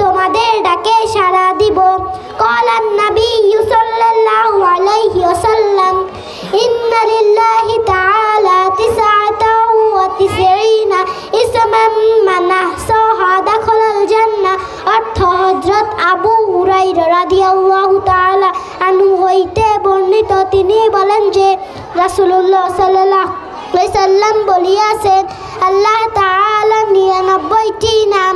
তোমাদের ডাকে সাড়া দিব। কলান নবী সাল্লাল্লাহু আলাইহি ওয়াসাল্লাম, ইন্না লিল্লাহি তাআলা তিসআতাও ওয়া তিসঈনা ইসমান মান আহসাহা দাখালাল জান্নাহ। অর্থ হযরত আবু হুরায়রা রাদিয়াল্লাহু তাআলা আনহু হইতে বর্ণিত। তিনি বলেন যে, রাসূলুল্লাহ সাল্লাল্লাহু আলাইহি সাল্লাম বলিয়াছেন, আল্লাহ তাআলা নিরানব্বইটি নাম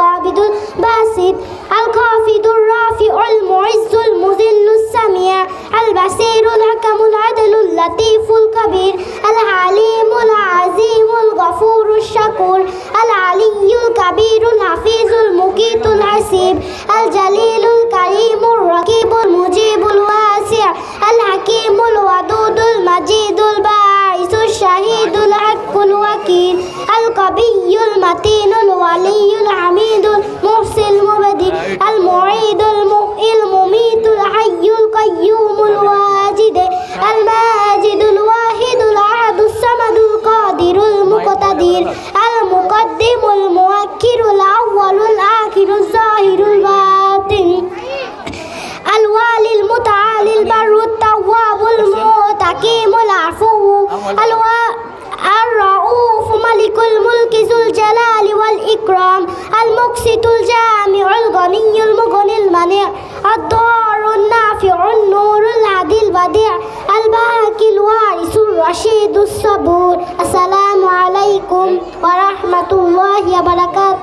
القابض الباسط الخافض الرافع المعز المذل السميع البصير الحكم العدل اللطيف الكبير العليم العظيم الغفور الشكور العلي الكبير الحفيظ المقيت الحسيب الجليل الكريم الرقيب المجيب الواسع الحكيم الودود المجيد الباعث الشهيد الحق الوكيل القوي المتين الحكيم العفو. الرؤوف ملك الملك ذو الجلال والإكرام. المقسط الجامع الغني المغني المنيع. الضار النافع النور العدي البديع. الباكي الوارث الرشيد الصبور. السلام عليكم ورحمة الله وبركاته.